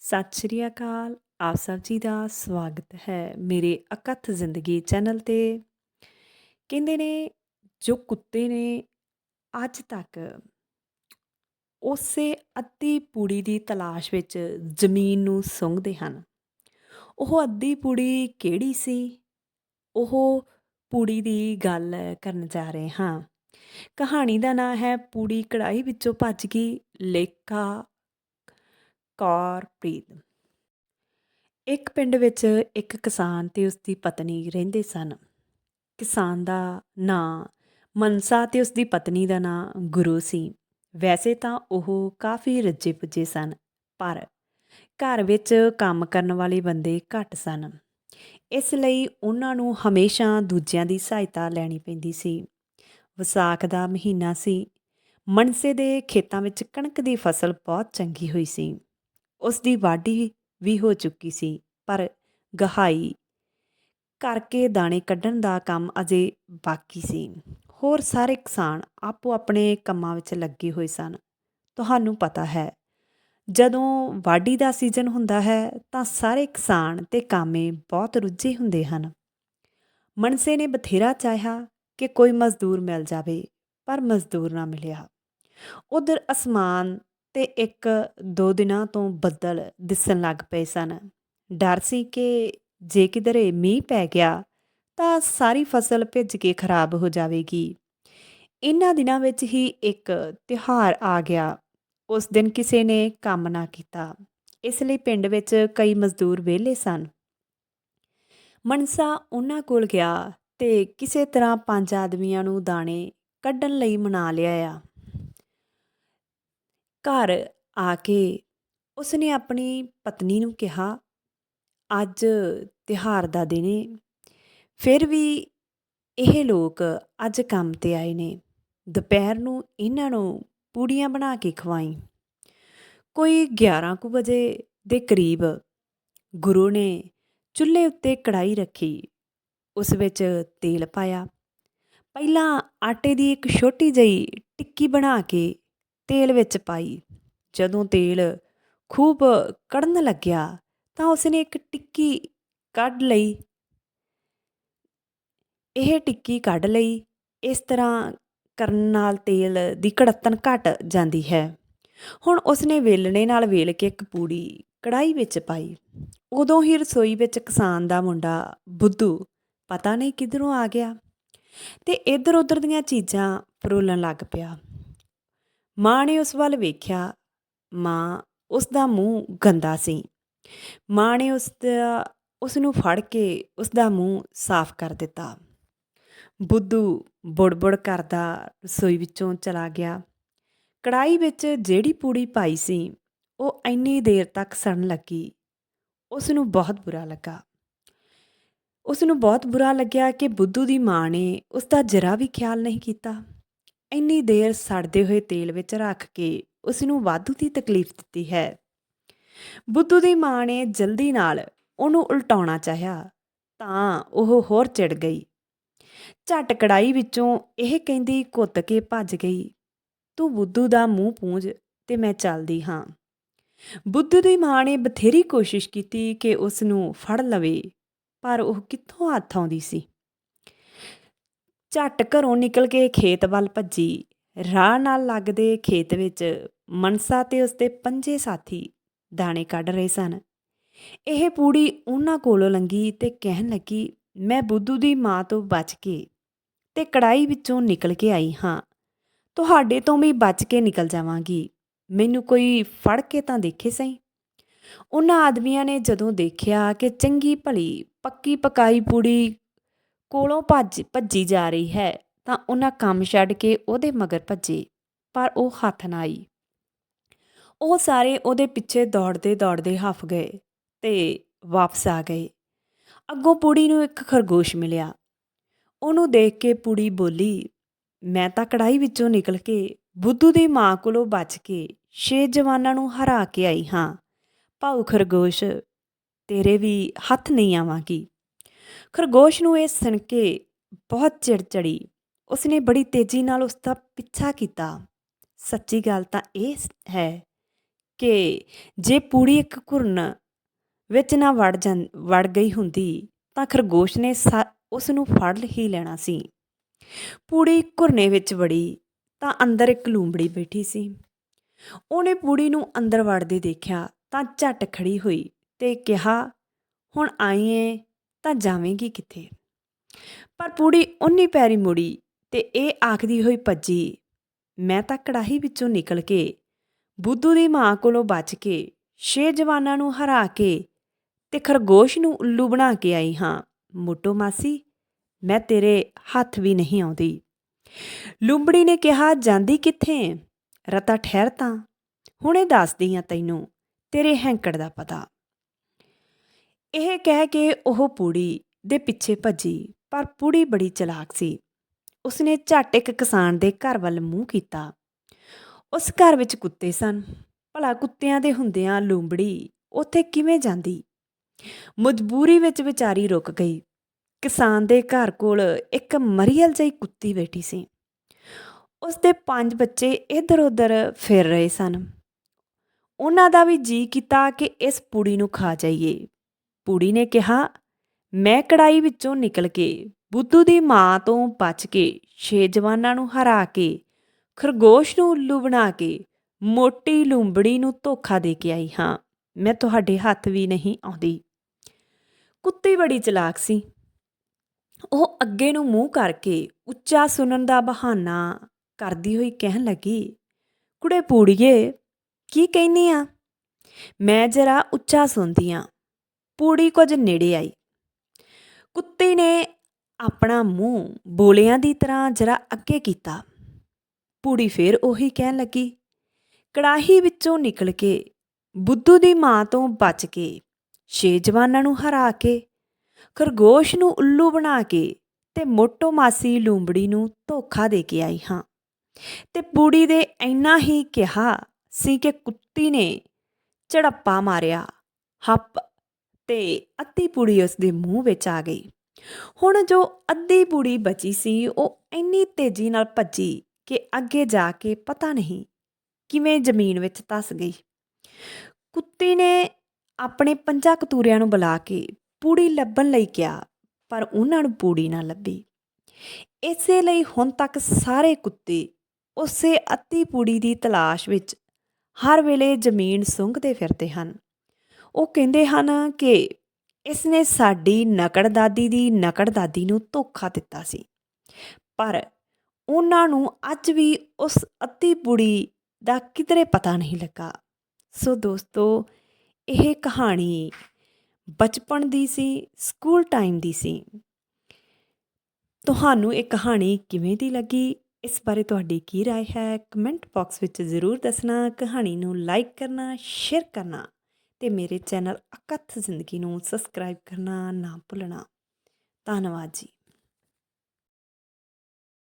ਸਤਿ ਸ਼੍ਰੀ ਅਕਾਲ। ਆਪ ਸਭ ਜੀ ਦਾ ਸਵਾਗਤ ਹੈ ਮੇਰੇ ਅਕਥ ਜ਼ਿੰਦਗੀ ਚੈਨਲ ਤੇ। ਕਹਿੰਦੇ ਨੇ, ਜੋ ਕੁੱਤੇ ਨੇ ਅੱਜ ਤੱਕ ਉਸੇ ਅੱਧੀ ਪੂੜੀ ਦੀ ਤਲਾਸ਼ ਵਿੱਚ ਜ਼ਮੀਨ ਨੂੰ ਸੁੰਘਦੇ ਹਨ। ਉਹ ਅੱਧੀ ਪੂੜੀ ਕਿਹੜੀ ਸੀ? ਉਹ ਪੂੜੀ ਦੀ ਗੱਲ ਕਰਨ ਜਾ ਰਹੇ ਹਾਂ। ਕਹਾਣੀ ਦਾ ਨਾਂ ਹੈ ਪੂੜੀ ਕੜਾਈ ਵਿੱਚੋਂ ਭੱਜ ਗਈ ਲੇਖਾ ਕੌਰਪ੍ਰੀਤ ਇੱਕ ਪਿੰਡ ਵਿੱਚ ਇੱਕ ਕਿਸਾਨ ਤੇ ਉਸਦੀ ਪਤਨੀ ਰਹਿੰਦੇ ਸਨ। ਕਿਸਾਨ ਦਾ ਨਾਂ ਮਨਸਾ ਤੇ ਉਸਦੀ ਪਤਨੀ ਦਾ ਨਾਂ ਗੁਰੂ ਸੀ। ਵੈਸੇ ਤਾਂ ਉਹ ਕਾਫੀ ਰੱਜੇ ਪੁੱਜੇ ਸਨ, ਪਰ ਘਰ ਵਿੱਚ ਕੰਮ ਕਰਨ ਵਾਲੇ ਬੰਦੇ ਘੱਟ ਸਨ। ਇਸ ਲਈ ਉਹਨਾਂ ਨੂੰ ਹਮੇਸ਼ਾ ਦੂਜਿਆਂ ਦੀ ਸਹਾਇਤਾ ਲੈਣੀ ਪੈਂਦੀ ਸੀ। ਵਿਸਾਖ ਦਾ ਮਹੀਨਾ ਸੀ। ਮਨਸੇ ਦੇ ਖੇਤਾਂ ਵਿੱਚ ਕਣਕ ਦੀ ਫਸਲ ਬਹੁਤ ਚੰਗੀ ਹੋਈ ਸੀ। ਉਸ ਦੀ ਵਾਢੀ ਵੀ ਹੋ ਚੁੱਕੀ ਸੀ, ਪਰ ਗਹਾਈ ਕਰਕੇ ਦਾਣੇ ਕੱਢਣ ਦਾ ਕੰਮ ਅਜੇ ਬਾਕੀ ਸੀ। ਹੋਰ ਸਾਰੇ ਕਿਸਾਨ ਆਪੋ ਆਪਣੇ ਕੰਮਾਂ ਵਿੱਚ ਲੱਗੇ ਹੋਏ ਸਨ। ਤੁਹਾਨੂੰ ਪਤਾ ਹੈ, ਜਦੋਂ ਵਾਢੀ ਦਾ ਸੀਜ਼ਨ ਹੁੰਦਾ ਹੈ, ਤਾਂ ਸਾਰੇ ਕਿਸਾਨ ਤੇ ਕਾਮੇ ਬਹੁਤ ਰੁੱਝੇ ਹੁੰਦੇ ਹਨ। ਮਨਸੇ ਨੇ ਬਥੇਰਾ ਚਾਹਿਆ ਕਿ ਕੋਈ ਮਜ਼ਦੂਰ ਮਿਲ ਜਾਵੇ, ਪਰ ਮਜ਼ਦੂਰ ਨਾ ਮਿਲਿਆ। ਉਧਰ ਅਸਮਾਨ ਤੇ ਇੱਕ ਦੋ ਦਿਨਾਂ ਤੋਂ ਬੱਦਲ ਦਿਸਣ ਲੱਗ ਪਏ ਸਨ। ਡਰ ਸੀ ਕਿ ਜੇ ਕਿਧਰੇ ਮੀਂਹ ਪੈ ਗਿਆ ਤਾਂ ਸਾਰੀ ਫਸਲ ਭਿੱਜ ਕੇ ਖਰਾਬ ਹੋ ਜਾਵੇਗੀ। ਇਹਨਾਂ ਦਿਨਾਂ ਵਿੱਚ ਹੀ ਇੱਕ ਤਿਉਹਾਰ ਆ ਗਿਆ। ਉਸ ਦਿਨ ਕਿਸੇ ਨੇ ਕੰਮ ਨਾ ਕੀਤਾ। ਇਸ ਲਈ ਪਿੰਡ ਵਿੱਚ ਕਈ ਮਜ਼ਦੂਰ ਵਿਹਲੇ ਸਨ। ਮਨਸਾ ਉਹਨਾਂ ਕੋਲ ਗਿਆ ਤੇ ਕਿਸੇ ਤਰ੍ਹਾਂ ਪੰਜ ਆਦਮੀਆਂ ਨੂੰ ਦਾਣੇ ਕੱਢਣ ਲਈ ਮਨਾ ਲਿਆ ਆ ਘਰ ਆ ਕੇ ਉਸਨੇ ਆਪਣੀ ਪਤਨੀ ਨੂੰ ਕਿਹਾ, ਅੱਜ ਤਿਹਾਰ ਦਾ ਦਿਨ ਏ। ਫਿਰ ਵੀ ਇਹ ਲੋਕ ਅੱਜ ਕੰਮ ਤੇ ਆਏ ਨੇ। ਦੁਪਹਿਰ ਨੂੰ ਇਹਨਾਂ ਨੂੰ ਪੂੜੀਆਂ ਬਣਾ ਕੇ ਖਵਾਈ। ਕੋਈ 11 ਕੁ ਵਜੇ ਦੇ ਕਰੀਬ ਗੁਰੂ ਨੇ ਚੁੱਲ੍ਹੇ ਉੱਤੇ ਕੜਾਈ ਰੱਖੀ। ਉਸ ਵਿੱਚ ਤੇਲ ਪਾਇਆ। ਪਹਿਲਾਂ ਆਟੇ ਦੀ ਇੱਕ ਛੋਟੀ ਜਿਹੀ ਟਿੱਕੀ ਬਣਾ ਕੇ ਤੇਲ ਵਿੱਚ ਪਾਈ। ਜਦੋਂ ਤੇਲ ਖੂਬ ਕੜਨ ਲੱਗਿਆ ਤਾਂ ਉਸਨੇ ਇੱਕ ਟਿੱਕੀ ਕੱਢ ਲਈ। ਇਹ ਟਿੱਕੀ ਕੱਢ ਲਈ। ਇਸ ਤਰ੍ਹਾਂ ਕਰਨ ਨਾਲ ਤੇਲ ਦੀ ਕੜਤਨ ਘਟ ਜਾਂਦੀ ਹੈ। ਹੁਣ ਉਸਨੇ ਵੇਲਣੇ ਨਾਲ ਵੇਲ ਕੇ ਇੱਕ ਪੂੜੀ ਕੜਾਈ ਵਿੱਚ ਪਾਈ। ਉਦੋਂ ਹੀ ਰਸੋਈ ਵਿੱਚ ਕਿਸਾਨ ਦਾ ਮੁੰਡਾ ਬੁੱਧੂ ਪਤਾ ਨਹੀਂ ਕਿਧਰੋਂ ਆ ਗਿਆ ਤੇ ਇੱਧਰ ਉੱਧਰ ਦੀਆਂ ਚੀਜ਼ਾਂ ਫਰੋਲਣ ਲੱਗ ਪਿਆ। ਮਾਂ ਨੇ ਉਸ ਵੱਲ ਵੇਖਿਆ। ਮਾਂ ਉਸ ਦਾ ਮੂੰਹ ਗੰਦਾ ਸੀ। ਮਾਂ ਨੇ ਉਸ ਦਾ, ਉਸ ਨੂੰ ਫੜ ਕੇ ਉਸ ਦਾ ਮੂੰਹ ਸਾਫ਼ ਕਰ ਦਿੱਤਾ। ਬੁੱਧੂ ਬੁੜਬੁੜ ਕਰਦਾ ਰਸੋਈ ਵਿੱਚੋਂ ਚਲਾ ਗਿਆ। ਕੜਾਈ ਵਿੱਚ ਜਿਹੜੀ ਪੂੜੀ ਪਾਈ ਸੀ, ਉਹ ਇੰਨੀ ਦੇਰ ਤੱਕ ਸੜਨ ਲੱਗੀ। ਉਸ ਨੂੰ ਬਹੁਤ ਬੁਰਾ ਲੱਗਾ। ਉਸ ਨੂੰ ਬਹੁਤ ਬੁਰਾ ਲੱਗਿਆ ਕਿ ਬੁੱਧੂ ਦੀ ਮਾਂ ਨੇ ਉਸ ਦਾ ਜਰਾ ਵੀ ਖਿਆਲ ਨਹੀਂ ਕੀਤਾ। ਇੰਨੀ ਦੇਰ ਸੜਦੇ ਹੋਏ ਤੇਲ ਵਿੱਚ ਰੱਖ ਕੇ ਉਸ ਨੂੰ ਵਾਧੂ ਦੀ ਤਕਲੀਫ ਦਿੱਤੀ ਹੈ। ਬੁੱਧੂ ਦੀ ਮਾਂ ਨੇ ਜਲਦੀ ਨਾਲ ਉਹਨੂੰ ਉਲਟਾਉਣਾ ਚਾਹਿਆ, ਤਾਂ ਉਹ ਹੋਰ ਚਿੜ ਗਈ। ਝਟ ਕੜਾਈ ਵਿੱਚੋਂ ਇਹ ਕਹਿੰਦੀ ਕੁੱਤ ਕੇ ਭੱਜ ਗਈ, ਤੂੰ ਬੁੱਧੂ ਦਾ ਮੂੰਹ ਪੂੰਝ ਤੇ ਮੈਂ ਚੱਲਦੀ ਹਾਂ। ਬੁੱਧੂ ਦੀ ਮਾਂ ਨੇ ਬਥੇਰੀ ਕੋਸ਼ਿਸ਼ ਕੀਤੀ ਕਿ ਉਸ ਨੂੰ ਫੜ ਲਵੇ, ਪਰ ਉਹ ਕਿੱਥੋਂ ਹੱਥ ਆਉਂਦੀ ਸੀ? ਝੱਟ ਘਰੋਂ ਨਿਕਲ ਕੇ ਖੇਤ ਵੱਲ ਭੱਜੀ। ਰਾਹ ਨਾਲ ਲੱਗਦੇ ਖੇਤ ਵਿੱਚ ਮਨਸਾ ਤੇ ਉਸਦੇ ਪੰਜੇ ਸਾਥੀ ਦਾਣੇ ਕੱਢ ਰਹੇ ਸਨ। ਇਹ ਪੂੜੀ ਉਹਨਾਂ ਕੋਲੋਂ ਲੰਗੀ ਤੇ ਕਹਿਣ ਲੱਗੀ, ਮੈਂ ਬੁੱਧੂ ਦੀ ਮਾਂ ਤੋਂ ਬਚ ਕੇ ਤੇ ਕੜਾਈ ਵਿੱਚੋਂ ਨਿਕਲ ਕੇ ਆਈ ਹਾਂ। ਤੁਹਾਡੇ ਤੋਂ ਵੀ ਬਚ ਕੇ ਨਿਕਲ ਜਾਵਾਂਗੀ। ਮੈਨੂੰ ਕੋਈ ਫੜ ਕੇ ਤਾਂ ਦੇਖੇ ਸਹੀ? ਉਹਨਾਂ ਆਦਮੀਆਂ ਨੇ ਜਦੋਂ ਦੇਖਿਆ ਕਿ ਚੰਗੀ ਭਲੀ ਪੱਕੀ ਪਕਾਈ ਪੂੜੀ ਕੋਲੋਂ ਭੱਜ, ਭੱਜੀ ਜਾ ਰਹੀ ਹੈ, ਤਾਂ ਉਹਨਾਂ ਕੰਮ ਛੱਡ ਕੇ ਉਹਦੇ ਮਗਰ ਭੱਜੇ, ਪਰ ਉਹ ਹੱਥ ਨਾ ਆਈ। ਉਹ ਸਾਰੇ ਉਹਦੇ ਪਿੱਛੇ ਦੌੜਦੇ ਦੌੜਦੇ ਹਫ ਗਏ ਤੇ ਵਾਪਸ ਆ ਗਏ। ਅੱਗੋਂ ਪੂੜੀ ਨੂੰ ਇੱਕ ਖਰਗੋਸ਼ ਮਿਲਿਆ। ਉਹਨੂੰ ਦੇਖ ਕੇ ਪੂੜੀ ਬੋਲੀ, ਮੈਂ ਤਾਂ ਕੜਾਈ ਵਿੱਚੋਂ ਨਿਕਲ ਕੇ ਬੁੱਧੂ ਦੀ ਮਾਂ ਕੋਲੋਂ ਬਚ ਕੇ ਛੇ ਜਵਾਨਾਂ ਨੂੰ ਹਰਾ ਕੇ ਆਈ ਹਾਂ। ਭਾਉ ਖਰਗੋਸ਼, ਤੇਰੇ ਵੀ ਹੱਥ ਨਹੀਂ ਆਵਾਂਗੀ। ਖਰਗੋਸ਼ ਨੂੰ ਇਹ ਸੁਣ ਕੇ ਬਹੁਤ ਚਿੜ ਚੜੀ। ਉਸਨੇ ਬੜੀ ਤੇਜ਼ੀ ਨਾਲ ਉਸ ਦਾ ਪਿੱਛਾ ਕੀਤਾ। ਸੱਚੀ ਗੱਲ ਤਾਂ ਇਹ ਹੈ ਕਿ ਜੇ ਪੂੜੀ ਇੱਕ ਘੁਰਨ ਵਿੱਚ ਨਾ ਵੜ ਜਾਂ, ਵੜ ਗਈ ਹੁੰਦੀ, ਤਾਂ ਖਰਗੋਸ਼ ਨੇ ਸਾ ਉਸ ਨੂੰ ਫੜ ਹੀ ਲੈਣਾ ਸੀ। ਪੂੜੀ ਘੁਰਨੇ ਵਿੱਚ ਵੜੀ, ਤਾਂ ਅੰਦਰ ਇੱਕ ਲੂੰਬੜੀ ਬੈਠੀ ਸੀ। ਉਹਨੇ ਪੂੜੀ ਨੂੰ ਅੰਦਰ ਵੜਦੇ ਦੇਖਿਆ, ਤਾਂ ਝੱਟ ਖੜੀ ਹੋਈ ਤੇ ਕਿਹਾ, ਹੁਣ ਆਈਏ ਤਾਂ ਜਾਵੇਂਗੀ ਕਿੱਥੇ? ਪਰ ਪੂੜੀ ਉਨੀ ਪੈਰੀ ਮੁੜੀ ਤੇ ਇਹ ਆਖਦੀ ਹੋਈ ਭੱਜੀ। ਮੈਂ ਤਾਂ ਕੜਾਹੀ ਵਿੱਚੋਂ ਨਿਕਲ ਕੇ ਬੁੱਧੂ ਦੀ ਮਾਂ ਕੋਲੋਂ ਬਚ ਕੇ ਛੇ ਜਵਾਨਾਂ ਨੂੰ ਹਰਾ ਕੇ ਤੇ ਖਰਗੋਸ਼ ਨੂੰ ਉੱਲੂ ਬਣਾ ਕੇ ਆਈ ਹਾਂ। ਮੋਟੋ ਮਾਸੀ, ਮੈਂ ਤੇਰੇ ਹੱਥ ਵੀ ਨਹੀਂ ਆਉਂਦੀ। ਲੂੰਬੜੀ ਨੇ ਕਿਹਾ, ਜਾਂਦੀ ਕਿੱਥੇ? ਰਤਾ ਠਹਿਰ ਤਾਂ। ਹੁਣੇ ਦੱਸਦੀ ਆ ਤੈਨੂੰ, ਤੇਰੇ ਹੈਂਕੜ ਦਾ ਪਤਾ। ਇਹ ਕਹਿ ਕੇ ਉਹ ਪੂੜੀ ਦੇ ਪਿੱਛੇ ਭੱਜੀ, ਪਰ ਪੂੜੀ ਬੜੀ ਚਲਾਕ ਸੀ। ਉਸਨੇ ਝੱਟ ਇੱਕ ਕਿਸਾਨ ਦੇ ਘਰ ਵੱਲ ਮੂੰਹ ਕੀਤਾ। ਉਸ ਘਰ ਵਿੱਚ ਕੁੱਤੇ ਸਨ। ਭਲਾ ਕੁੱਤਿਆਂ ਦੇ ਹੁੰਦਿਆਂ ਲੂੰਬੜੀ ਉੱਥੇ ਕਿਵੇਂ ਜਾਂਦੀ? ਮਜਬੂਰੀ ਵਿੱਚ ਵਿਚਾਰੀ ਰੁਕ ਗਈ। ਕਿਸਾਨ ਦੇ ਘਰ ਕੋਲ ਇੱਕ ਮਰੀਅਲ ਜਿਹੀ ਕੁੱਤੀ ਬੈਠੀ ਸੀ। ਉਸ ਦੇ ਪੰਜ ਬੱਚੇ ਇੱਧਰ-ਉੱਧਰ ਫਿਰ ਰਹੇ ਸਨ। ਉਹਨਾਂ ਦਾ ਵੀ ਜੀ ਕੀਤਾ ਕਿ ਇਸ ਪੂੜੀ ਨੂੰ ਖਾ ਜਾਈਏ। ਪੂੜੀ ਨੇ ਕਿਹਾ, ਮੈਂ ਕੜਾਈ ਵਿੱਚੋਂ ਨਿਕਲ ਕੇ ਬੁੱਧੂ ਦੀ ਮਾਂ ਤੋਂ ਬਚ ਕੇ ਛੇ ਜਵਾਨਾਂ ਨੂੰ ਹਰਾ ਕੇ, ਖਰਗੋਸ਼ ਨੂੰ ਉੱਲੂ ਬਣਾ ਕੇ, ਮੋਟੀ ਲੂੰਬੜੀ ਨੂੰ ਧੋਖਾ ਦੇ ਕੇ ਆਈ ਹਾਂ। ਮੈਂ ਤੁਹਾਡੇ ਹੱਥ ਵੀ ਨਹੀਂ ਆਉਂਦੀ। ਕੁੱਤੀ ਬੜੀ ਚਲਾਕ ਸੀ। ਉਹ ਅੱਗੇ ਨੂੰ ਮੂੰਹ ਕਰਕੇ ਉੱਚਾ ਸੁਣਨ ਦਾ ਬਹਾਨਾ ਕਰਦੀ ਹੋਈ ਕਹਿਣ ਲੱਗੀ, ਕੁੜੇ ਪੂੜੀਏ, ਕੀ ਕਹਿਨੀ ਆ? ਮੈਂ ਜਰਾ ਉੱਚਾ ਸੁਣਦੀ ਆ। ਪੂੜੀ ਕੁਝ ਨੇੜੇ ਆਈ। ਕੁੱਤੇ ਨੇ ਆਪਣਾ ਮੂੰਹ ਬੋਲਿਆਂ ਦੀ ਤਰ੍ਹਾਂ ਜਰਾ ਅੱਗੇ ਕੀਤਾ। ਪੂੜੀ ਫੇਰ ਉਹੀ ਕਹਿਣ ਲੱਗੀ। ਕੜਾਹੀ ਵਿੱਚੋਂ ਨਿਕਲ ਕੇ ਬੁੱਧੂ ਦੀ ਮਾਂ ਤੋਂ ਬਚ ਕੇ ਛੇ ਜਵਾਨਾਂ ਨੂੰ ਹਰਾ ਕੇ, ਖਰਗੋਸ਼ ਨੂੰ ਉੱਲੂ ਬਣਾ ਕੇ ਤੇ ਮੋਟੋ ਮਾਸੀ ਲੂੰਬੜੀ ਨੂੰ ਧੋਖਾ ਦੇ ਕੇ ਆਈ ਹਾਂ। ਤੇ ਪੂੜੀ ਦੇ ਇੰਨਾ ਹੀ ਕਿਹਾ ਸੀ ਕਿ ਕੁੱਤੀ ਨੇ ਝੜੱਪਾ ਮਾਰਿਆ, ਹੱਪ ਤੇ ਅੱਧੀ ਪੂੜੀ ਉਸ ਦੇ ਮੂੰਹ ਵਿੱਚ ਆ ਗਈ। ਹੁਣ ਜੋ ਅੱਧੀ ਪੂੜੀ ਬਚੀ ਸੀ, ਉਹ ਇੰਨੀ ਤੇਜ਼ੀ ਨਾਲ ਭੱਜੀ ਕਿ ਅੱਗੇ ਜਾ ਕੇ ਪਤਾ ਨਹੀਂ ਕਿਵੇਂ ਜ਼ਮੀਨ ਵਿੱਚ ਧਸ ਗਈ। ਕੁੱਤੀ ਨੇ ਆਪਣੇ ਪੰਜਾਂ ਕਤੂਰਿਆਂ ਨੂੰ ਬੁਲਾ ਕੇ ਪੂੜੀ ਲੱਭਣ ਲਈ ਕਿਹਾ, ਪਰ ਉਹਨਾਂ ਨੂੰ ਪੂੜੀ ਨਾ ਲੱਭੀ। ਇਸੇ ਲਈ ਹੁਣ ਤੱਕ ਸਾਰੇ ਕੁੱਤੇ ਉਸੇ ਅੱਧੀ ਪੂੜੀ ਦੀ ਤਲਾਸ਼ ਵਿੱਚ ਹਰ ਵੇਲੇ ਜ਼ਮੀਨ ਸੁੰਘਦੇ ਫਿਰਦੇ ਹਨ। ਉਹ ਕਹਿੰਦੇ ਹਨ ਕਿ ਇਸ ਨੇ ਸਾਡੀ ਨਕੜ ਦਾਦੀ ਦੀ ਨਕੜ ਦਾਦੀ ਨੂੰ ਧੋਖਾ ਦਿੱਤਾ ਸੀ ਪਰ ਉਹਨਾਂ ਨੂੰ ਅੱਜ ਵੀ ਉਸ ਅੱਧੀ ਪੂੜੀ ਦਾ ਕਿਧਰੇ ਪਤਾ ਨਹੀਂ ਲੱਗਾ ਸੋ ਦੋਸਤੋ ਇਹ ਕਹਾਣੀ ਬਚਪਨ ਦੀ ਸੀ ਸਕੂਲ ਟਾਈਮ ਦੀ ਸੀ ਤੁਹਾਨੂੰ ਇਹ ਕਹਾਣੀ ਕਿਵੇਂ ਦੀ ਲੱਗੀ ਇਸ ਬਾਰੇ ਤੁਹਾਡੀ ਕੀ رائے ਹੈ ਕਮੈਂਟ ਬਾਕਸ ਵਿੱਚ ਜ਼ਰੂਰ ਦੱਸਣਾ ਕਹਾਣੀ ਨੂੰ ਲਾਈਕ ਕਰਨਾ ਸ਼ੇਅਰ ਕਰਨਾ ਤੇ ਮੇਰੇ ਚੈਨਲ ਅਕਥ ਜ਼ਿੰਦਗੀ ਨੂੰ ਸਬਸਕ੍ਰਾਈਬ ਕਰਨਾ ਨਾ ਭੁੱਲਣਾ। ਧੰਨਵਾਦ ਜੀ।